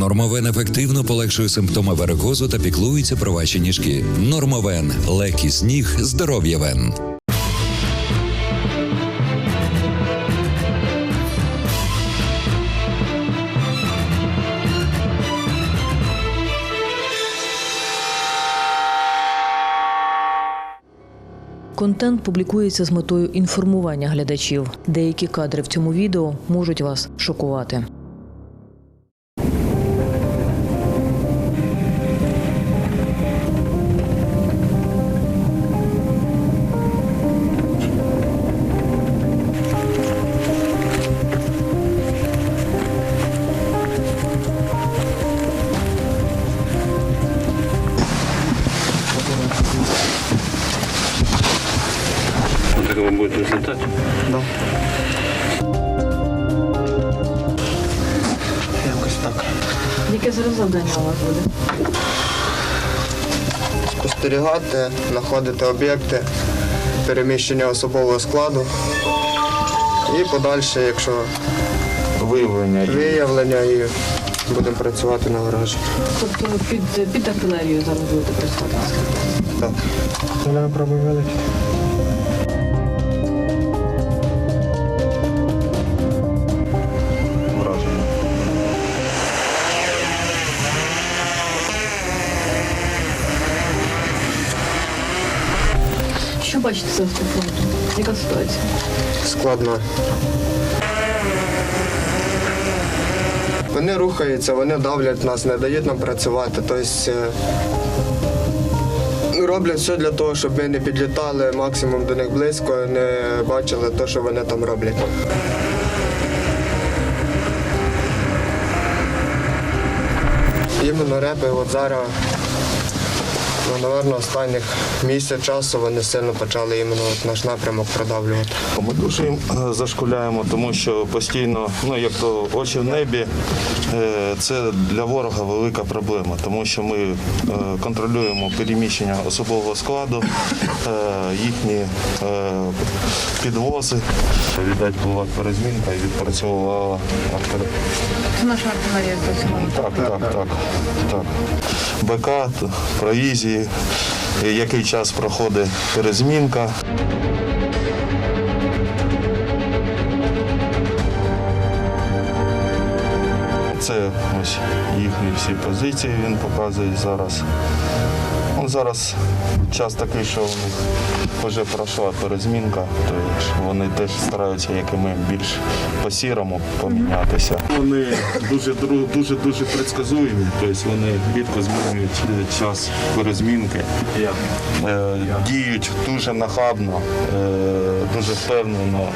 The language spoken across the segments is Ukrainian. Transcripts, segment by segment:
Нормовен ефективно полегшує симптоми варикозу та піклується про ваші ніжки. Нормовен легкість ніг, здоров'я вен. Контент публікується з метою інформування глядачів. Деякі кадри в цьому відео можуть вас шокувати. Завдання у вас буде? Спостерігати, знаходити об'єкти, переміщення особового складу. І подальше, якщо Виявлення. виявлення, і будемо працювати на гаражі. Тобто під, під артилерією зараз будете працювати. Так. Вона пробує вилетіти. Бачите з автофронту? Яка ситуація? Складно. Вони рухаються, вони давлять нас, не дають нам працювати. Тобто е, роблять все для того, щоб ми не підлітали максимум до них близько, не бачили те, що вони там роблять. Іменно репи от зараз, ну, напевно, останніх місяць часу вони сильно почали іменно от наш напрямок продавлювати. Ми дуже їм е, зашкуляємо, тому що постійно, ну як то очі в небі, це для ворога велика проблема, тому що ми е, контролюємо переміщення особового складу, е, їхні е, підвози. Віддать була перезмінка і відпрацьовувала артилерія. Це наша артилерія працювала. Так, так, так, так. БК, е, який час проходить перезмінка. Це ось їхні всі позиції він показує зараз. Ну, зараз час такий, що у них вже пройшла перезмінка, то вони теж стараються, як і ми, більш по-сірому помінятися. Вони дуже дуже дуже предсказуємі, тобто вони рідко змінюють е, час перезмінки, Е, діють дуже нахабно, е, дуже впевнено.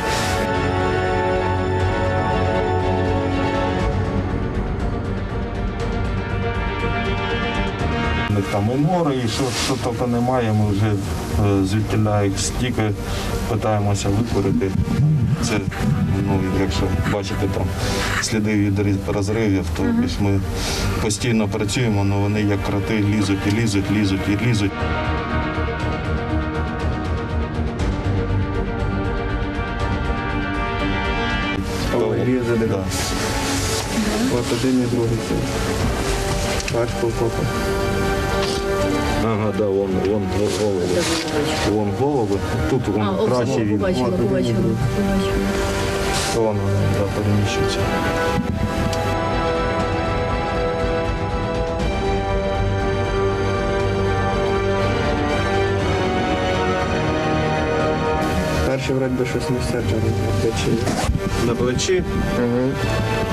Там і море, і що, що тільки немає, ми вже е, звідтіля їх стільки питаємося викорити. Це, ну, якщо бачите там сліди від розривів, то більш ми постійно працюємо, але вони як кроти лізуть і лізуть, лізуть і лізуть. Різали, Да. От один і другий. Бач по окопу. Ага, да, вон, вон, вон голови. Вон голови. Тут вон краще він. побачила, побачила, побачила. Вон вони да, переміщуються. Перший вроді би щось не саджали на плечі. На плечі Угу.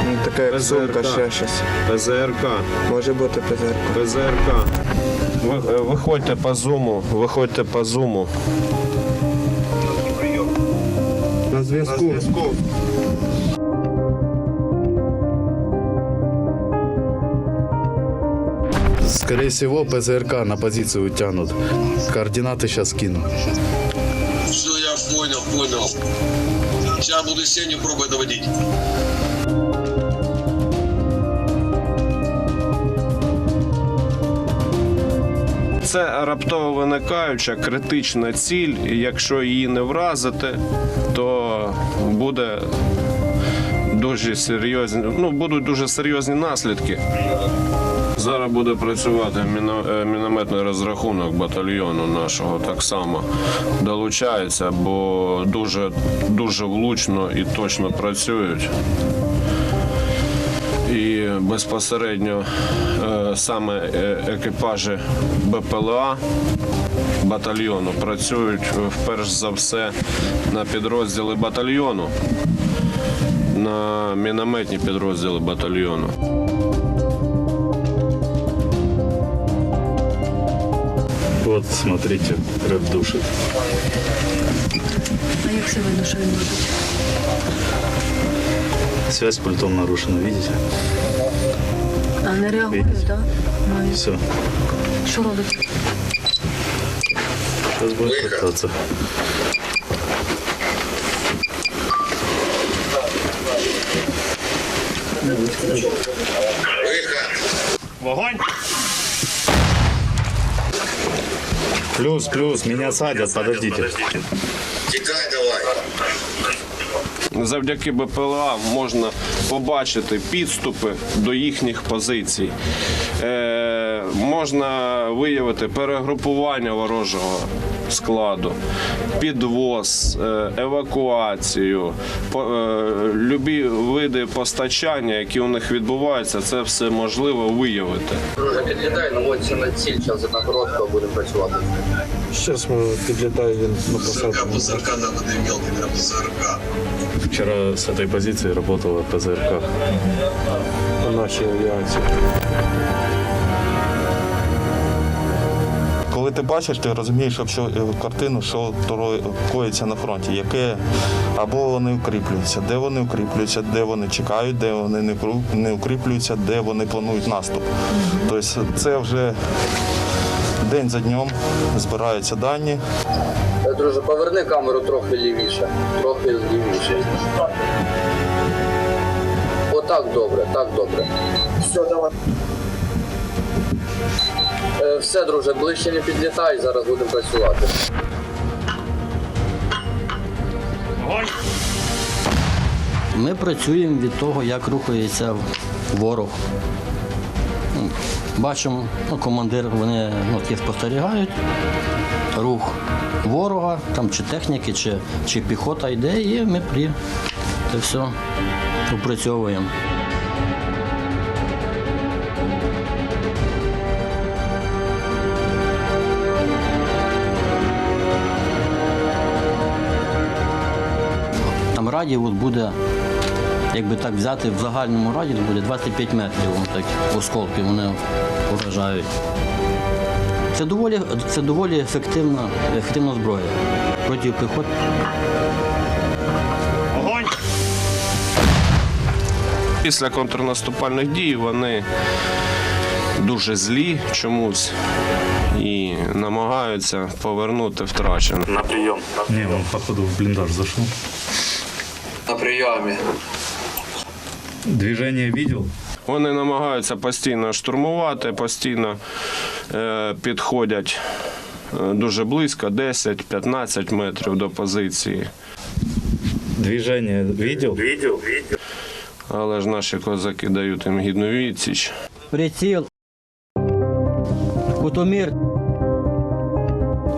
Ну, така як сумка, ПЗРК. ще щось. ПЗРК. Може бути ПЗРК. ПЗРК. Е, Виходьте по зуму, виходьте по зуму. На зв'язку. Скорее всего, ПЗРК на позицию тянут. Координаты сейчас кину. Все, я понял, понял. Сейчас буду сенью пробовать доводить. Це раптово виникаюча критична ціль. і Якщо її не вразити, то буде дуже серйозні, ну будуть дуже серйозні наслідки. Зараз буде працювати е, мінометний розрахунок батальйону нашого так само долучається, бо дуже, дуже влучно і точно працюють. Безпосередньо е, саме е, екіпажі БПЛА батальйону працюють е, вперш за все на підрозділи батальйону, на мінометні підрозділи батальйону. Вот, смотрите, рэп душит. А як це видно, що він робить? Связь с пультом нарушена, видите? А не реагує, так? Навіть. Все. Що робить? Сейчас будет пытаться. Плюс, плюс, меня садят, подождите. Тікай давай. Завдяки БПЛА можна побачити підступи до їхніх позицій. Е, можна виявити перегрупування ворожого складу, підвоз, е, евакуацію, по, е, любі види постачання, які у них відбуваються, це все можливо виявити. Друже, підлітай, наводься на ціль, час одна коротка, будемо працювати. Зараз ми підлітає він на посадку. ПЗРК надо не мелкий, прям ПЗРК. Вчера с этой позиции работала ПЗРК. Наші авіації. Коли ти бачиш, ти розумієш що, е, картину, що коїться на фронті, яке або вони укріплюються, де вони укріплюються, де вони чекають, де вони не не укріплюються, де вони планують наступ. Тобто це вже день за днем збираються дані. Е, Друже, поверни камеру трохи лівіше. Трохи лівіше. Отак добре, так добре. Все, давай. Е, Все, друже, ближче не підлітай, зараз будемо працювати. Ми працюємо від того, як рухається ворог. Бачимо, ну, командир, вони ну, ті спостерігають рух ворога, там чи техніки, чи, чи піхота йде, і ми при це все опрацьовуємо. Там радіус буде, якби так взяти в загальному радіусі, буде 25 метрів. Так, осколки вони вражають. Це доволі, це доволі ефективна, ефективна зброя проти піхот. Після контрнаступальних дій вони дуже злі чомусь і намагаються повернути втрачене. На прием. Не, он походу в блиндаж зашел. На прийомі. Движение видел? Вони намагаються постійно штурмувати, постійно е, підходять е, дуже близько, 10-15 метрів до позиції. Движение видел? Видел, видел. Але ж наші козаки дають їм гідну відсіч. Приціл. Кутомір.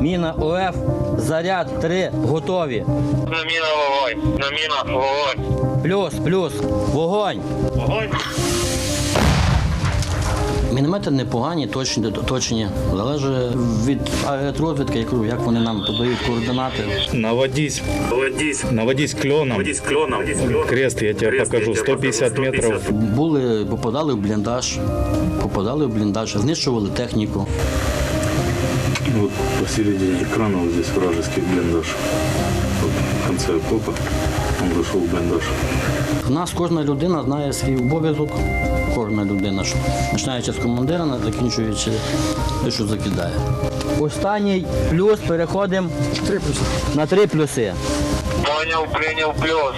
Міна ОФ. Заряд 3. Готові. На міна вогонь, на міна вогонь. Плюс, плюс. Вогонь. Вогонь. Міномети непогані, точні, точні. Залежить від аеророзвідки, я кажу, як вони нам подають координати. Наводись. Наводись. Наводись кленом. Наводись кленом. Крест, я тебе покажу. 150 метров. Були, попадали в бліндаж, попадали в бліндаж, знищували техніку. Вот посередине экрана вот здесь вражеский блиндаж. Вот в конце окопа он зашел в блиндаж. У нас кожна людина знає свій обов'язок. Кожна людина, що- починаючи з командира, закінчуючи те, що закидає. Останній плюс переходимо на три плюси. Поняв, прийняв плюс.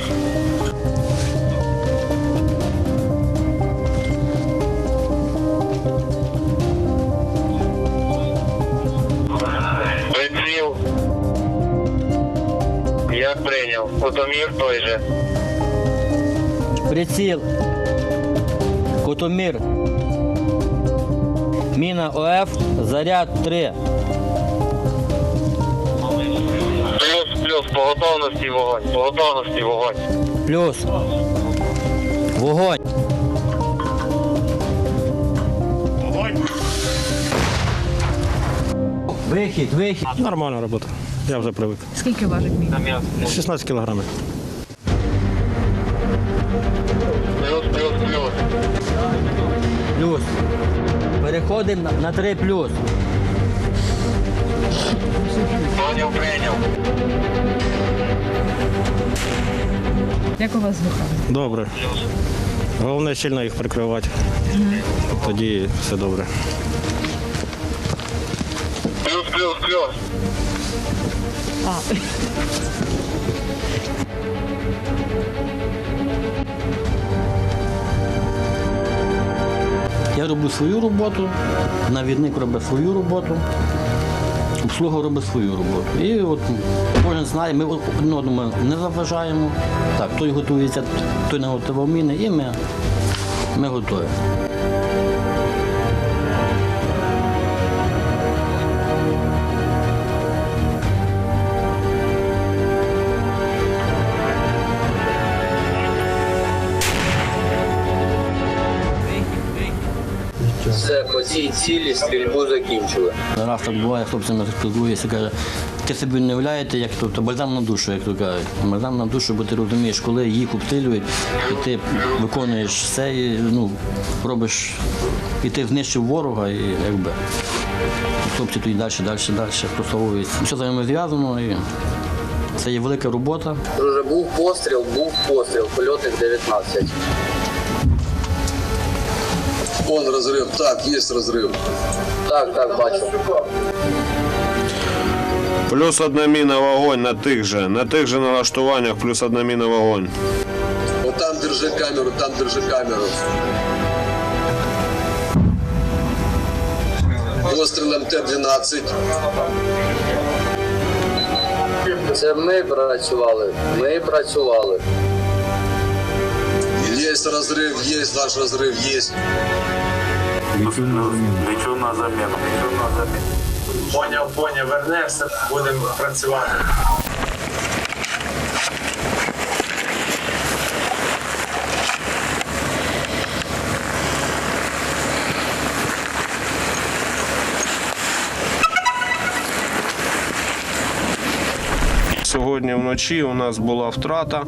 Приціл. Як прийняв? Фотомір той же. Приціл. Котомір. Міна ОФ. Заряд 3. Плюс, плюс, по готовності вогонь, по готовності вогонь. Плюс. Вогонь. Вихід, вихід. Нормальна робота. Я вже привик. Скільки важить міна? 16 кілограмів. Плюс, плюс, плюс. Плюс. Переходимо на, на 3 плюс. Поняв, прийняв. Як у вас з духами? Добре. Головне щільно їх прикривати. Тоді все добре. Плюс, плюс. Я роблю свою роботу, навідник робить свою роботу, обслуга робить свою роботу. І от кожен знає, ми один одному не заважаємо. Так, той готується, той не готував міни, і ми, ми готові. Все, по цій цілі стрільбу закінчили. Раз так буває, хлопцями спілкуюся, каже, ти собі не уявляєте, як то, то бальзам на душу, як то кажуть. Бальзам на душу, бо ти розумієш, коли їх обстрілюють, і ти виконуєш все, і, ну, робиш, і ти знищив ворога, і якби. Хлопці тоді далі, далі, далі просовуються. Все за ними зв'язано, і це є велика робота. Друже, був постріл, був постріл, польотних 19. Он разрыв. Так, есть разрыв. Так, так, бачу. Плюс одна міна вогонь на тих же, на тих же налаштуваннях, плюс одна міна вогонь. Вот там держи камеру, там держи камеру. Постріл МТ-12. Це ми працювали, ми працювали. Есть разрыв, есть наш разрыв, есть. Лечу на замену. Лечу на замену. Поняв, поняв, вернешся, будемо працювати. Сьогодні вночі у нас була втрата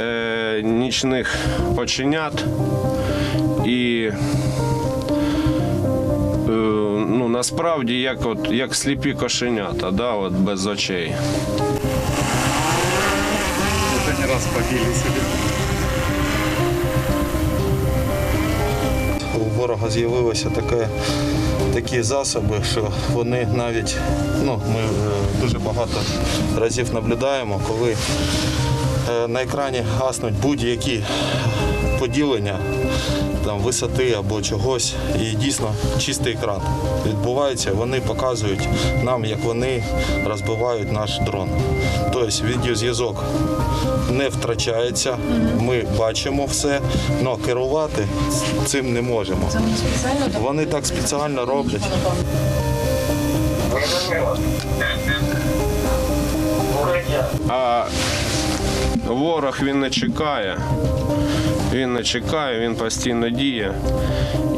е, нічних оченят і насправді як, от, як сліпі кошенята, да, от, без очей. у ворога з'явилося таке, такі засоби, що вони навіть, ну, ми е, дуже багато разів наблюдаємо, коли е, на екрані гаснуть будь-які поділення там, висоти або чогось, і дійсно чистий екран відбувається, вони показують нам, як вони розбивають наш дрон. Тобто відеозв'язок не втрачається, ми бачимо все, але керувати цим не можемо. Вони так спеціально роблять. А ворог він не чекає. Він не чекає, він постійно діє.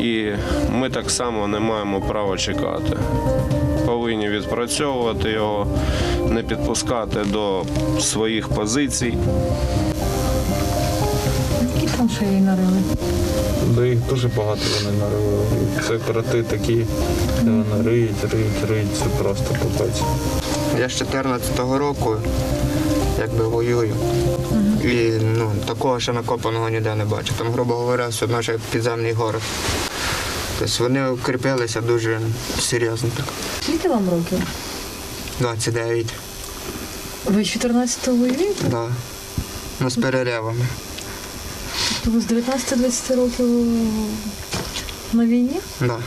І ми так само не маємо права чекати. Повинні відпрацьовувати його, не підпускати до своїх позицій. Які траншеї нарили? Да їх дуже багато вони нарили. Це кроти такі, де вони риють, риють, риють. Це просто капець. Я з 14-го року якби воюю. І ну, такого ще накопаного ніде не бачу. Там, грубо говоря, все одно ще підземний город. Тобто вони укріпилися дуже серйозно так. Скільки вам років? 29, Ви 14-го воюєте? да. Ну, з переривами. То ви з 19-20 років на війні? Да.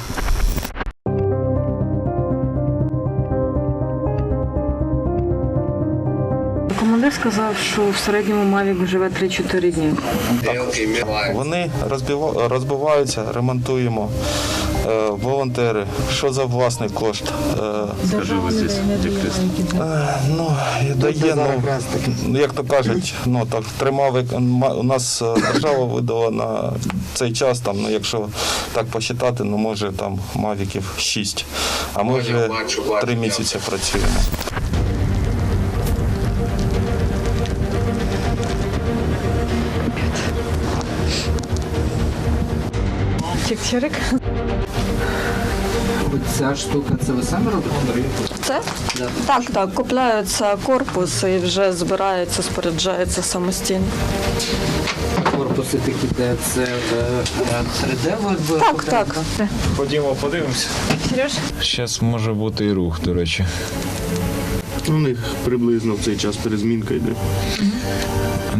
Командир сказав, що в середньому Мавік живе 3-4 дні. Вони розбива- розбиваються, ремонтуємо. Е, волонтери, що за власний кошт. Е, не дає Мавіки. Е, Ну, і дає, ну, як то кажуть, ну так тримав ма- у нас держава видала на цей час, там, ну якщо так посчитати, ну може там мавіків 6. А ми вже бачу, бачу, три місяці працюємо. Чик-чирик. Ця штука, це ви самі робите? Це? Так, так, купляється корпус і вже збирається, споряджається самостійно. Корпуси такі, де це е, е, 3D ви Так, так. Ходімо, подивимося. Сереж? Зараз може бути і рух, до речі. У них приблизно в цей час перезмінка йде.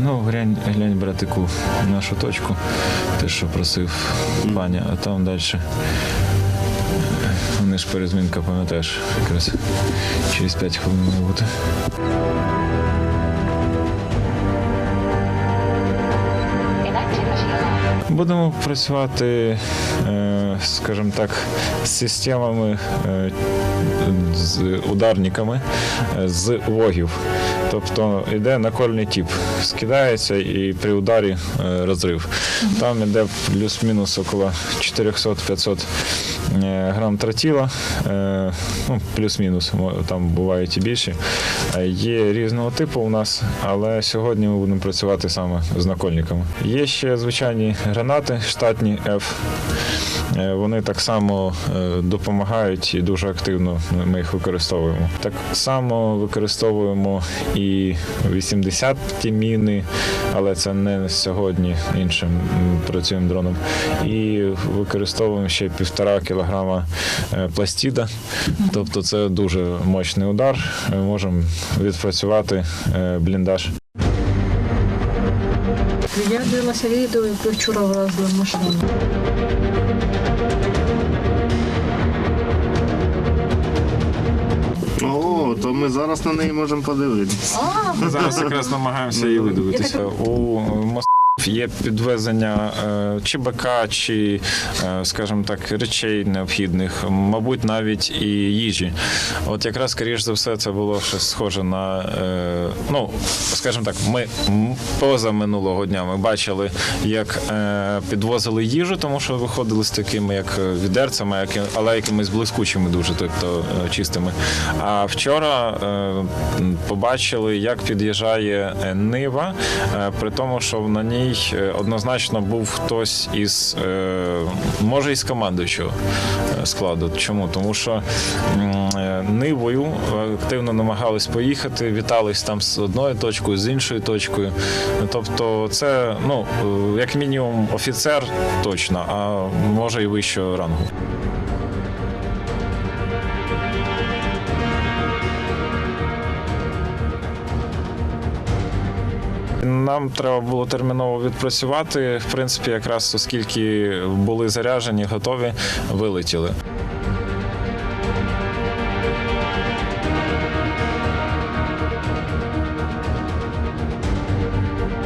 Ну, глянь, глянь, братику, нашу точку, те, що просив паня, а там далі. Вони ж перезмінка, пам'ятаєш, якраз через 5 хвилин бути. Будемо працювати, е, скажімо так, з системами, е, з ударниками е, з вогів. Тобто йде накольний тип, скидається і при ударі е, розрив. Там йде плюс-мінус около 400-500 е, грам тротіла, е, ну, плюс-мінус, там бувають і більші. Е, Є різного типу у нас, але сьогодні ми будемо працювати саме з накольниками. Є ще звичайні гранати штатні F. Е, Вони так само е, допомагають і дуже активно ми їх використовуємо. Так само використовуємо і 80-ті міни, але це не сьогодні іншим працюємо дроном. І використовуємо ще півтора кілограма е, пластіда. Тобто це дуже мощний удар. Можемо відпрацювати бліндаж. Дивилася відео, як вчора вразили машину. О, то ми зараз на неї можемо подивитися. Ми зараз якраз намагаємося її видивитися. Є підвезення е, чи БК, чи, е, скажімо так, речей необхідних, мабуть, навіть і їжі. От якраз, скоріш за все, це було щось схоже на, е, ну, скажімо так, ми поза минулого дня ми бачили, як підвозили їжу, тому що виходили з такими, як відерцями, але якимись блискучими дуже, тобто чистими. А вчора побачили, як під'їжджає Нива, при тому, що на ній е, однозначно був хтось із, е, може, із командуючого е, складу. Чому? Тому що Нивою активно намагались поїхати, вітались там з одною точкою, з іншою точкою. Тобто, це, ну, як мінімум, офіцер точно, а може і вищого рангу. Нам треба було терміново відпрацювати. В принципі, якраз оскільки були заряжені, готові, вилетіли.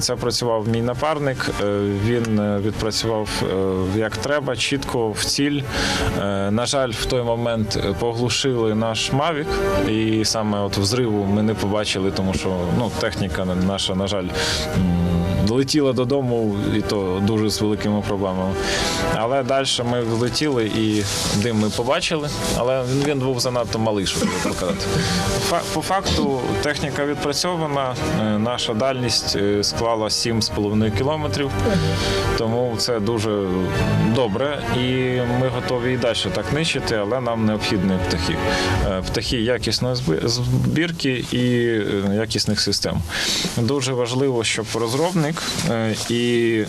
Це працював мій напарник. е, Він е, відпрацював е, як треба, чітко в ціль. На жаль, в той момент поглушили наш Мавік, і саме от взриву ми не побачили, тому що ну, техніка наша, на жаль, м, летіла додому, і то дуже з великими проблемами. Але далі ми влетіли і дим ми побачили, але він, був занадто малий, щоб його показати. Фа- По факту техніка відпрацьована, е, наша дальність е, склала 7,5 кілометрів, тому це дуже добре. І ми готові і далі так нищити, але нам необхідні птахи. Е, Птахи якісної збірки і якісних систем. Дуже важливо, щоб розробник і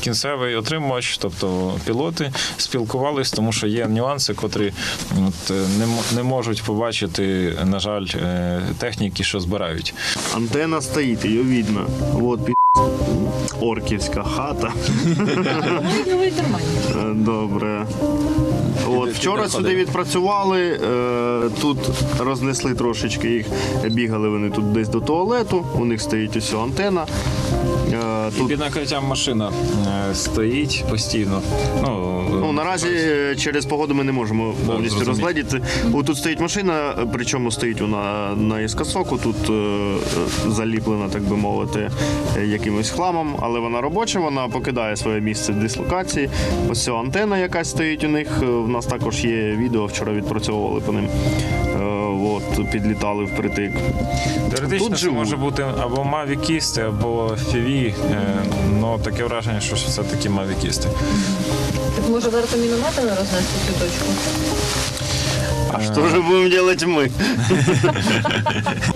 кінцевий отримувач, тобто пілоти, спілкувались, тому що є нюанси, котрі от, е, не, не можуть побачити, на жаль, е, техніки, що збирають. Антенна стоїть, її видно. Вот, пі***, орківська хата. Е, Добре. От вчора сюди відпрацювали, е, тут рознесли трошечки їх, бігали вони тут десь до туалету, у них стоїть ось антена. Е, І під накриттям машина е, стоїть постійно. Ну, Ну, наразі е, через погоду ми не можемо повністю зрозумів. розгледіти. Тут стоїть машина, причому стоїть вона на іскосоку, тут заліплена, так би мовити, якимось хламом, але вона робоча, вона покидає своє місце дислокації. Ось ця антена якась стоїть у них. В нас також є відео, вчора відпрацьовували по ним. Е, підлітали впритик. Теоретично Тут це живуть. може бути або мавікісти, або фіві. Ну таке враження, що все-таки мавікісти. Так може варто мінометами рознести цю точку? А що ж будемо робити ми?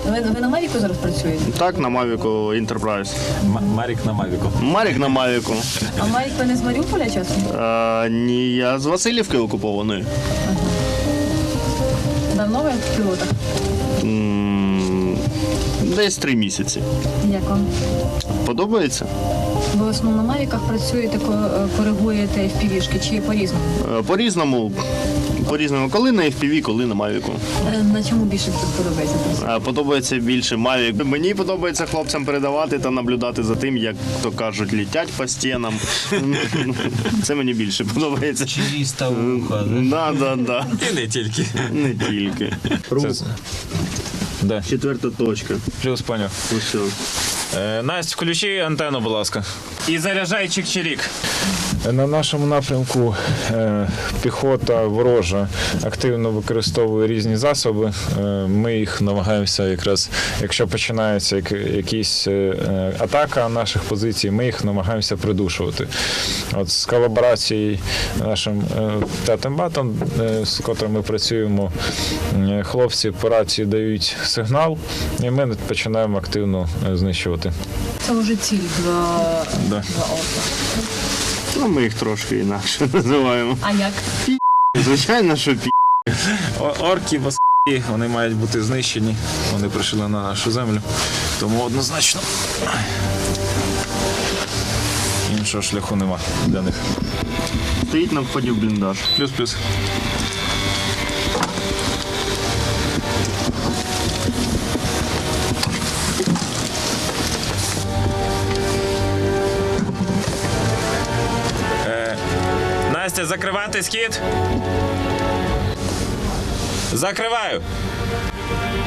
Ви, ви на Мавіку зараз працюєте? Так, на Mavic Enterprise. Марік на Мавіку. Марік на Mavic. А Мавік ви не з Маріуполя часом? Е, ні, я з Васильівки окупованої. Давно ви в пілотах? М, Десь три місяці. Як вам? Подобається? Ви в основному на навіках працюєте, ко- е, коригуєте в півішки чи по-різному? Е, По-різному. По-різному, коли на FPV, коли на Mavic. Е, На чому більше подобається? Е, Подобається більше Mavic. Мені подобається хлопцям передавати та наблюдати за тим, як то кажуть, літять по стінам. Це мені більше подобається. Чиста вуха. Да, да, да. І не тільки. Не тільки. Це... Да. Четверта точка. Плюс поняв. Усе. Е, Настя, включи антенну, будь ласка. І заряджай чик-чирік. На нашому напрямку е, піхота ворожа активно використовує різні засоби. Е, Ми їх намагаємося якраз, якщо починається як, якісь е, атака наших позицій, ми їх намагаємося придушувати. От з колаборацією нашим е, батом, з котрим ми працюємо, хлопці по рації дають сигнал, і ми починаємо активно знищувати. Це вже ціль два, Да. орка. Ну, ми їх трошки інакше називаємо. А як? Звичайно, що пі. Орки, баски, вони мають бути знищені. Вони прийшли на нашу землю. Тому однозначно. Іншого шляху нема для них. Стоїть на вході в бліндаж. Плюс-плюс. Настя, закривати схід. Закриваю.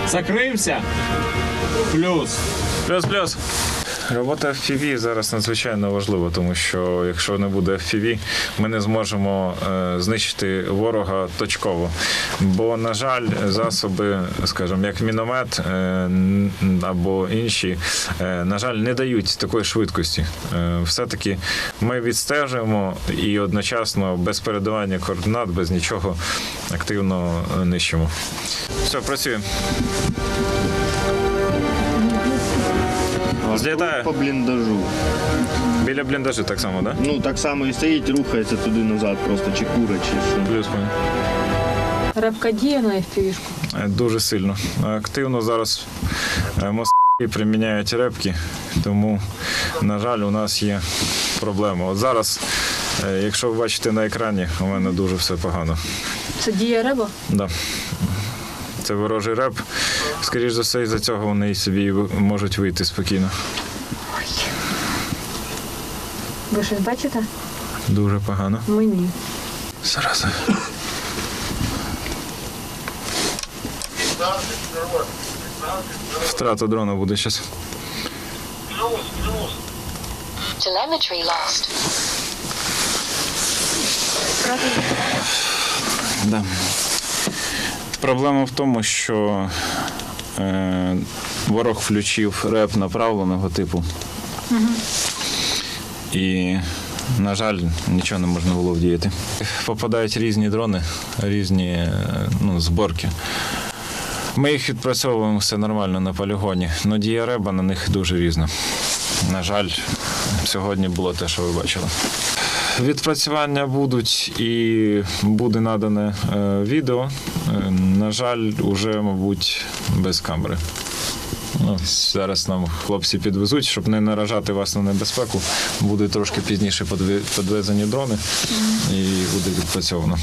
Закрився. Плюс. Плюс-плюс. Робота FPV зараз надзвичайно важлива, тому що якщо не буде FPV, ми не зможемо е, знищити ворога точково. Бо, на жаль, засоби, скажімо, як міномет е, або інші, е, на жаль, не дають такої швидкості. Все-таки ми відстежуємо і одночасно без передавання координат, без нічого активно нищимо. Все, працюємо. Злітаю. По бліндажу. Біля бліндажу так само, так? Ну, так само і стоїть, рухається туди-назад, просто чи кура, чи що. Плюс Репка діє на FPV-шку? Е, Дуже сильно. Активно зараз е, москалі приміняють репки, тому, на жаль, у нас є проблема. От зараз, е, якщо ви бачите на екрані, у мене дуже все погано. Це діє реба? Да. Це ворожий реп. Скоріше за все, із-за цього вони собі можуть вийти спокійно. Ви щось бачите? Дуже погано. Мені. Зараз. Втрата дрона буде зараз. Telemetry lost. Да. Проблема в тому, що ворог включив реп направленого типу. І, на жаль, нічого не можна було вдіяти. Попадають різні дрони, різні е, ну, зборки. Ми їх відпрацьовуємо все нормально на полігоні, але дія реба на них дуже різна. На жаль, сьогодні було те, що ви бачили. Відпрацювання будуть і буде надане е, відео. Е, на жаль, уже, мабуть, без камери. Ну, зараз нам хлопці підвезуть, щоб не наражати вас на небезпеку. Буде трошки пізніше підвезені дрони і буде відпрацьовано.